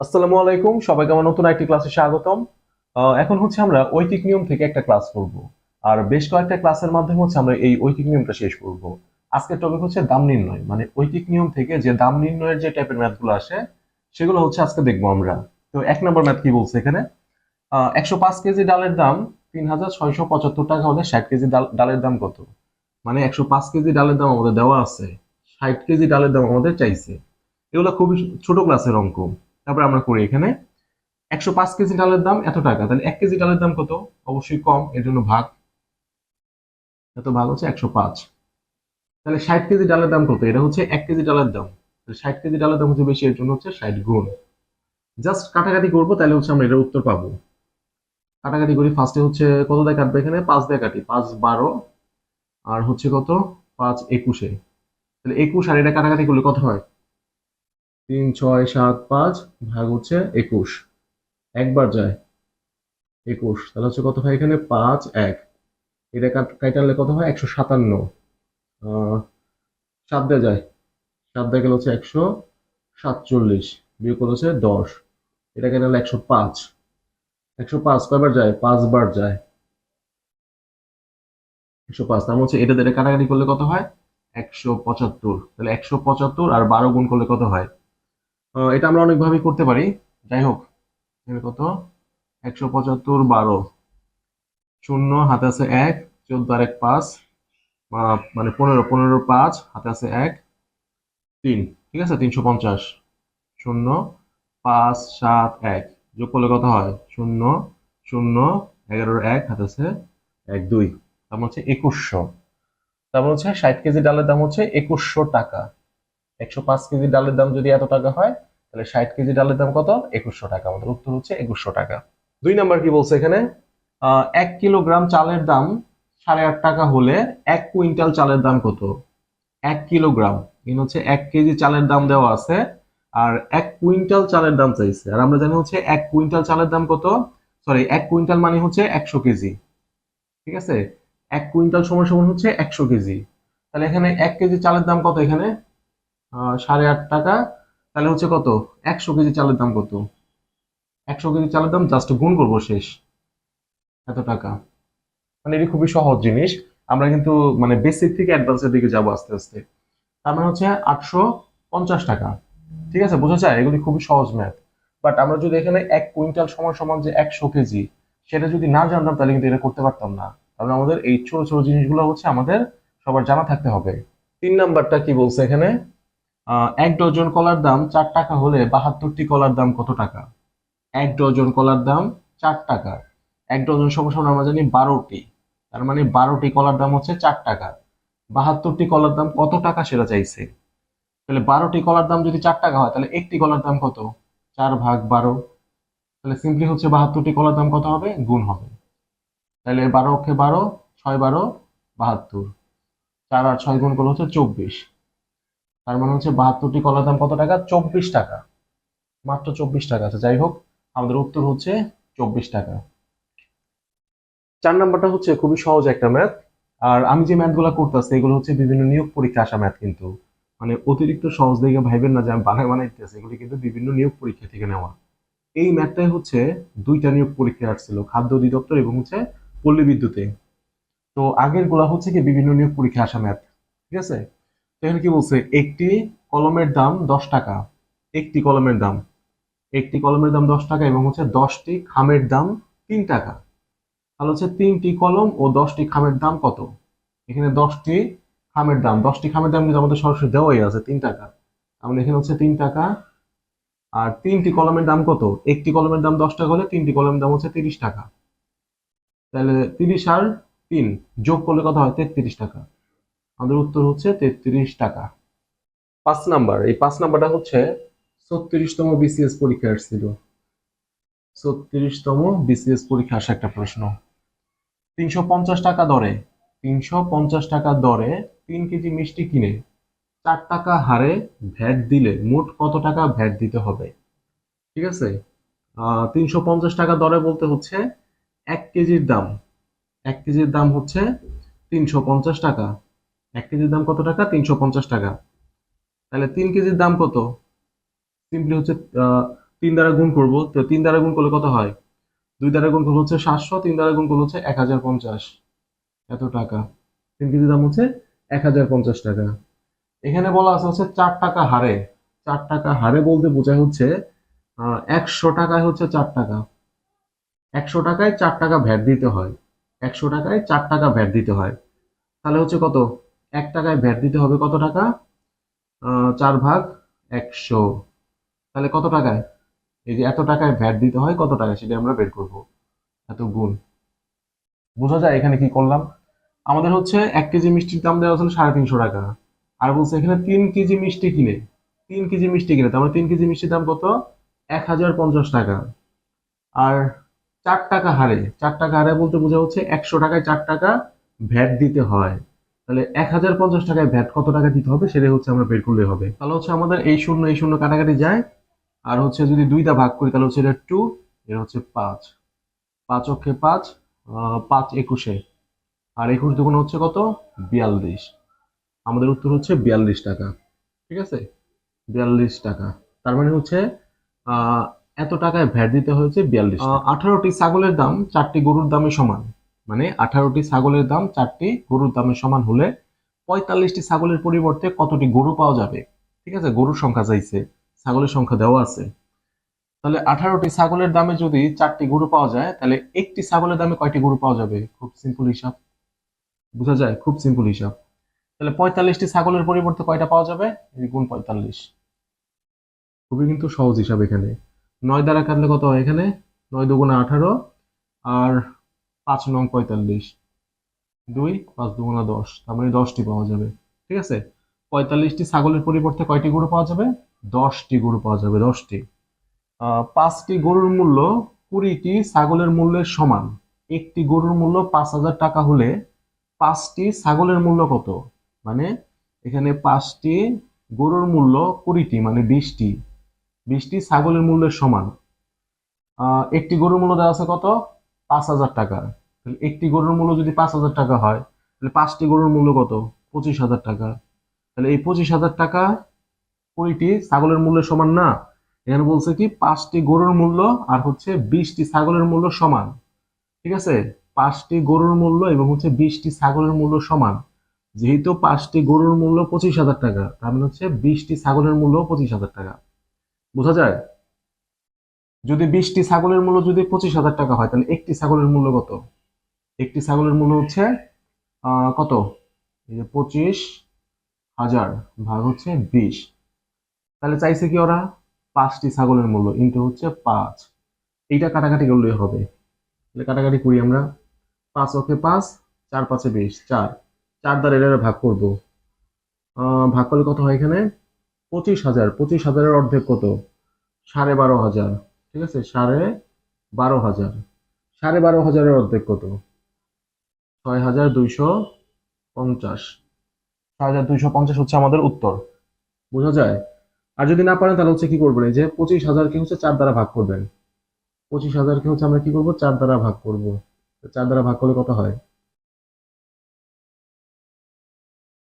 আসসালামু আলাইকুম, সবাইকে আমার নতুন একটি ক্লাসে স্বাগতম। এখন হচ্ছে আমরা ঐকিক নিয়ম থেকে একটা ক্লাস করব। আর বেশ কয়েকটা ক্লাসের মাধ্যমে হচ্ছে আমরা এই ঐকিক নিয়মটা শেষ করব। আজকের টপিক হচ্ছে দাম নির্ণয় মানে ঐকিক নিয়ম থেকে যে দাম নির্ণয়ের যে টাইপের ম্যাথগুলো আসে, সেগুলো হচ্ছে আজকে দেখব আমরা। তো এক নম্বর ম্যাথ কি বলছে এখানে? একশো পাঁচ কেজি ডালের দাম তিন হাজার ছয়শো পঁচাত্তর টাকা হলে ষাট কেজি ডাল- ডালের দাম কত? মানে একশো পাঁচ কেজি ডালের দাম আমাদের দেওয়া আছে, ষাট কেজি ডালের দাম আমাদের চাইছে। এগুলো খুবই ছোট ক্লাসের অঙ্ক। তারপর আমরা করি এখানে একশো পাঁচ কেজি ডালের দাম এত টাকা। তাহলে এক কেজি ডালের দাম কত? অবশ্যই কম, এর জন্য ভাগ। এত ভাগ হচ্ছে একশো পাঁচ। তাহলে ষাট কেজি ডালের দাম কত? এটা হচ্ছে এক কেজি ডালের দাম। ষাট কেজি ডালের দাম হচ্ছে বেশি, এর জন্য হচ্ছে ষাট গুণ। জাস্ট কাটাকাটি করব, তাহলে হচ্ছে আমরা এটার উত্তর পাবো। কাটাকাটি করি ফার্স্টে হচ্ছে কত দিয়ে কাটবে এখানে? পাঁচ দিয়ে কাটি, পাঁচ বারো। আর হচ্ছে কত? পাঁচ একুশে। তাহলে একুশ আর এটা কাটাকাটি করলে কত হয়? তিন, ছয়, সাত, পাঁচ, ভাগ হচ্ছে একুশ। একবার যায়। একুশ। তাহলে হচ্ছে কত হয় এখানে? পাঁচ, এক। এটা কাট- কাটালে কত হয়? একশো সাতান্ন। সাত দিয়ে যায়। সাত দিয়ে গেলে হচ্ছে একশো সাতচল্লিশ। বিয়োগ করলে হচ্ছে দশ। এটা কেটে একশো পাঁচ। একশো পাঁচ কয়বার যায়? পাঁচবার যায়। একশো পাঁচ। তার মানে হচ্ছে এটা দিয়ে কাটাকাটি করলে কত হয়? একশো পঁচাত্তর। তাহলে একশো পঁচাত্তর আর বারো গুণ করলে কত হয়? এটা আমরা অনেকভাবেই করতে পারি। যাই হোক, এখানে কত? একশো পঁচাত্তর বারো। শূন্য, হাতে আছে এক, চোদ্দ আর এক পাঁচ মানে পনেরো পনেরো পাঁচ, হাতে আছে এক, তিন, ঠিক আছে? তিনশো পঞ্চাশ। শূন্য, পাঁচ, সাত, এক। যোগ করলে কত হয়? শূন্য শূন্য, এগারোর এক, হাতে আছে এক, দুই। তার মানে হচ্ছে একুশশো। তারপর হচ্ছে ষাট কেজি ডালের দাম হচ্ছে একুশশো টাকা। একশো পাঁচ কেজি ডালের দাম যদি এত টাকা হয় তাহলে ষাট কেজি ডালের দাম কত? একুশশো টাকা। আমাদের উত্তর হচ্ছে একুশশো টাকা। দুই নাম্বার কি বলছে এখানে? এক কিলোগ্রাম চালের দাম সাড়ে আট টাকা হলে এক কুইন্টাল চালের দাম কত? এক কিলোগ্রাম। কিন্তু হচ্ছে এক কেজি চালের দাম দেওয়া আছে। আর এক কুইন্টাল চালের দাম চাইছে। আর আমরা জানি হচ্ছে এক কুইন্টাল চালের দাম কত? সরি এক কুইন্টাল মানে হচ্ছে একশো কেজি। ঠিক আছে? এক কুইন্টাল সমান সমান হচ্ছে একশো কেজি। তাহলে এখানে এক কেজি চালের দাম কত এখানে? সাড়ে আট টাকা। তাহলে হচ্ছে কত? একশো কেজি চালের দাম কত? একশো কেজি চালের দাম জাস্ট গুণ করব শেষ। এত টাকা। মানে এটি খুবই সহজ জিনিস। আমরা কিন্তু মানে বেসিক থেকে অ্যাডভান্সের দিকে যাব আস্তে আস্তে। তার মানে হচ্ছে আটশো পঞ্চাশ টাকা। ঠিক আছে? বোঝা যায়? এগুলি খুবই সহজ ম্যাথ বাট আমরা যদি এখানে এক কুইন্টাল সমান সমান যে একশো কেজি, সেটা যদি না জানতাম, তাহলে কিন্তু এটা করতে পারতাম না। কারণ আমাদের এই ছোট ছোট জিনিসগুলো হচ্ছে আমাদের সবার জানা থাকতে হবে। তিন নাম্বারটা কি বলছে এখানে? এক ডজন কলার দাম চার টাকা হলে বাহাত্তরটি কলার দাম কত টাকা? এক ডজন কলার দাম চার টাকা। এক ডজন সমান আমরা জানি বারোটি। তার মানে বারোটি কলার দাম হচ্ছে চার টাকা। বাহাত্তরটি কলার দাম কত টাকা সেটা চাইছে? তাহলে বারোটি কলার দাম যদি চার টাকা হয়, তাহলে একটি কলার দাম কত? চার ভাগ বারো। তাহলে সিম্পলি হচ্ছে বাহাত্তরটি কলার দাম কত হবে? গুণ হবে। তাহলে বারো অক্ষে বারো, ছয় বারো, বাহাত্তর। চার আর ছয় গুণ করলে হচ্ছে চব্বিশ। তার মানে হচ্ছে বাহাত্তরটি কলার দাম কত টাকা? চব্বিশ টাকা। মাত্র চব্বিশ টাকা আচ্ছা যাই হোক, আমাদের উত্তর হচ্ছে চব্বিশ টাকা। চার নাম্বারটা হচ্ছে খুবই সহজ একটা ম্যাথ আর আমি যে ম্যাথগুলো করতেছি, এগুলো হচ্ছে বিভিন্ন নিয়োগ পরীক্ষা আসা ম্যাথ কিন্তু। মানে অতিরিক্ত সহজ দেখে ভাইবেন না যে আমি বানায় বানাইতেছি, এগুলি কিন্তু বিভিন্ন নিয়োগ পরীক্ষা থেকে নেওয়া। এই ম্যাথটাই হচ্ছে দুইটা নিয়োগ পরীক্ষা আসছিল, খাদ্য অধিদপ্তর এবং হচ্ছে পল্লী বিদ্যুতে। তো আগেরগুলা হচ্ছে কি বিভিন্ন নিয়োগ পরীক্ষা আসা ম্যাথ ঠিক আছে? এখানে কি বলছে? একটি কলমের দাম দশ টাকা। একটি কলমের দাম। একটি কলমের দাম দশ টাকা এবং হচ্ছে দশটি খামের দাম তিন টাকা। তাহলে হচ্ছে তিনটি কলম ও দশটি খামের দাম কত? এখানে দশটি খামের দাম। দশটি খামের দাম কিন্তু আমাদের সরাসরি দেওয়াই আছে, তিন টাকা। তাহলে এখানে হচ্ছে তিন টাকা। আর তিনটি কলমের দাম কত? একটি কলমের দাম দশ টাকা হলে তিনটি কলমের দাম হচ্ছে তিরিশ টাকা। তাহলে তিরিশ আর তিন যোগ করলে কত হয়? তেত্রিশ টাকা। আমাদের উত্তর হচ্ছে তেত্রিশ টাকা। পাঁচ নাম্বার, এই পাঁচ নাম্বারটা হচ্ছে ছত্রিশতম বিসিএস পরীক্ষা আসছিল ছত্রিশতম বিসিএস পরীক্ষা আসা একটা প্রশ্ন। তিনশো পঞ্চাশ টাকা দরে, তিনশো পঞ্চাশ টাকা দরে তিন কেজি মিষ্টি কিনে চার টাকা হারে ভ্যাট দিলে মোট কত টাকা ভ্যাট দিতে হবে? ঠিক আছে? তিনশো পঞ্চাশ টাকা দরে বলতে হচ্ছে এক কেজির দাম। এক কেজির দাম হচ্ছে তিনশো পঞ্চাশ টাকা। এক কেজির দাম কত টাকা? তিনশো পঞ্চাশ টাকা। তাহলে তিন কেজির দাম কত? সিম্পলি হচ্ছে তিন দ্বারা গুণ করব। তো তিন দ্বারা গুণ করলে কত হয়? দুই দ্বারা গুণ করলে হচ্ছে সাতশো, তিন দ্বারা গুণ করলে হচ্ছে এক হাজার পঞ্চাশ। এত টাকা। তিন কেজির দাম হচ্ছে এক হাজার পঞ্চাশ টাকা। এখানে বলা আছে হচ্ছে চার টাকা হারে। চার টাকা হারে বলতে বোঝায় হচ্ছে একশো টাকায় হচ্ছে চার টাকা। একশো টাকায় চার টাকা ভ্যাট দিতে হয়। একশো টাকায় চার টাকা ভ্যাট দিতে হয়। তাহলে হচ্ছে কত? এক টাকায় ভ্যাট দিতে হবে কত টাকা? চার ভাগ একশো। তাহলে কত টাকায়? এই যে এত টাকায় ভ্যাট দিতে হয় কত টাকা সেটা আমরা বের করব। এত গুণ। বোঝা যায় এখানে কি করলাম? আমাদের হচ্ছে এক কেজি মিষ্টির দাম দেওয়া হচ্ছে সাড়ে তিনশো টাকা। আর বলছে এখানে তিন কেজি মিষ্টি কিনে। তিন কেজি মিষ্টি কিনে। তার মানে তিন কেজি মিষ্টির দাম কত? এক হাজার পঞ্চাশ টাকা। আর চার টাকা হারে, চার টাকা হারে বলতে বোঝা হচ্ছে একশো টাকায় চার টাকা ভ্যাট দিতে হয়। তাহলে এক হাজার পঞ্চাশ টাকায় ভ্যাট কত টাকা দিতে হবে সেটাই হচ্ছে আমরা বের করলে হবে। তাহলে হচ্ছে আমাদের এই শূন্য এই শূন্য কাটাকাটি যায়। আর হচ্ছে যদি দুইটা ভাগ করি তাহলে হচ্ছে এটা টু এটা হচ্ছে পাঁচ। পাঁচ অক্ষে পাঁচ পাঁচ একুশে। আর একুশ দুগুণ হচ্ছে কত? বিয়াল্লিশ। আমাদের উত্তর হচ্ছে বিয়াল্লিশ টাকা। ঠিক আছে? বিয়াল্লিশ টাকা। তার মানে হচ্ছে এত টাকায় ভ্যাট দিতে হয়েছে বিয়াল্লিশ আঠারোটি ছাগলের দাম চারটি গরুর দামে সমান। মানে আঠারোটি ছাগলের দাম, চারটি গরুর দামে সমান হলে পঁয়তাল্লিশটি ছাগলের পরিবর্তে কতটি গরু পাওয়া যাবে? ঠিক আছে, গরুর সংখ্যা চাইছে, ছাগলের সংখ্যা দেওয়া আছে। তাহলে আঠারোটি ছাগলের দামে যদি চারটি গরু পাওয়া যায়, তাহলে একটি ছাগলের দামে কয়টি গরু পাওয়া যাবে? খুব সিম্পল হিসাব। বোঝা যায়, খুব সিম্পল হিসাব। তাহলে পঁয়তাল্লিশটি ছাগলের পরিবর্তে কয়টা পাওয়া যাবে? গুণ পঁয়তাল্লিশ। খুবই কিন্তু সহজ হিসাব এখানে। নয় দ্বারা কাটলে কত হয় এখানে? নয় দুগুণে আঠারো। আর পাঁচ নং পঁয়তাল্লিশ। দুই পাঁচ দুগুণা দশ, তার মানে দশটি পাওয়া যাবে। ঠিক আছে? পঁয়তাল্লিশটি ছাগলের পরিবর্তে কয়টি গরু পাওয়া যাবে? দশটি গরু পাওয়া যাবে, দশটি। পাঁচটি গরুর মূল্য কুড়িটি ছাগলের মূল্যের সমান। একটি গরুর মূল্য পাঁচ হাজার টাকা হলে পাঁচটি ছাগলের মূল্য কত? মানে এখানে পাঁচটি গরুর মূল্য কুড়িটি মানে বিশটি। বিশটি ছাগলের মূল্যের সমান। একটি গরুর মূল্য দেওয়া আছে কত? পাঁচ হাজার টাকা। তাহলে একটি গরুর মূল্য যদি পাঁচ হাজার টাকা হয়, তাহলে পাঁচটি গরুর মূল্য কত? পঁচিশ হাজার টাকা। তাহলে এই পঁচিশ হাজার টাকা কুড়িটি ছাগলের মূল্যের সমান না? এখানে বলছে কি, পাঁচটি গরুর মূল্য আর হচ্ছে বিশটি ছাগলের মূল্য সমান। ঠিক আছে? পাঁচটি গরুর মূল্য এবং হচ্ছে বিশটি ছাগলের মূল্য সমান। যেহেতু পাঁচটি গরুর মূল্য পঁচিশ হাজার টাকা, তার মানে হচ্ছে বিশটি ছাগলের মূল্য পঁচিশ হাজার টাকা। বোঝা যায়? যদি বিশটি ছাগলের মূল্য যদি পঁচিশ হাজার টাকা হয়, তাহলে একটি ছাগলের মূল্য কত? একটি ছাগলের মূল্য হচ্ছে কত? এই যে পঁচিশ হাজার ভাগ হচ্ছে বিশ। তাহলে চাইছে কি ওরা? পাঁচটি ছাগলের মূল্য, ইন্টু হচ্ছে পাঁচ। এইটা কাটাকাটি করলেই হবে। তাহলে কাটাকাটি করি আমরা। পাঁচ ওকে পাঁচ, চার পাঁচে বিশ, চার। চার দ্বারা এটা ভাগ করব। ভাগ করলে কত হয় এখানে? পঁচিশ হাজার। পঁচিশ হাজারের অর্ধেক কত? সাড়ে বারো হাজার। ঠিক আছে? সাড়ে বারো হাজার। সাড়ে বারো হাজারের অর্ধেক কত? ছয় হাজার দুইশো পঞ্চাশ। ছয় হাজার দুইশো পঞ্চাশ হচ্ছে আমাদের উত্তর। বোঝা যায়? আর যদি না পারেন তাহলে হচ্ছে কি করবেন? এই যে পঁচিশ হাজারকে হচ্ছে চার দ্বারা ভাগ করবেন। পঁচিশ হাজারকে হচ্ছে আমরা কি করব? চার দ্বারা ভাগ করব। চার দ্বারা ভাগ করলে কত হয়?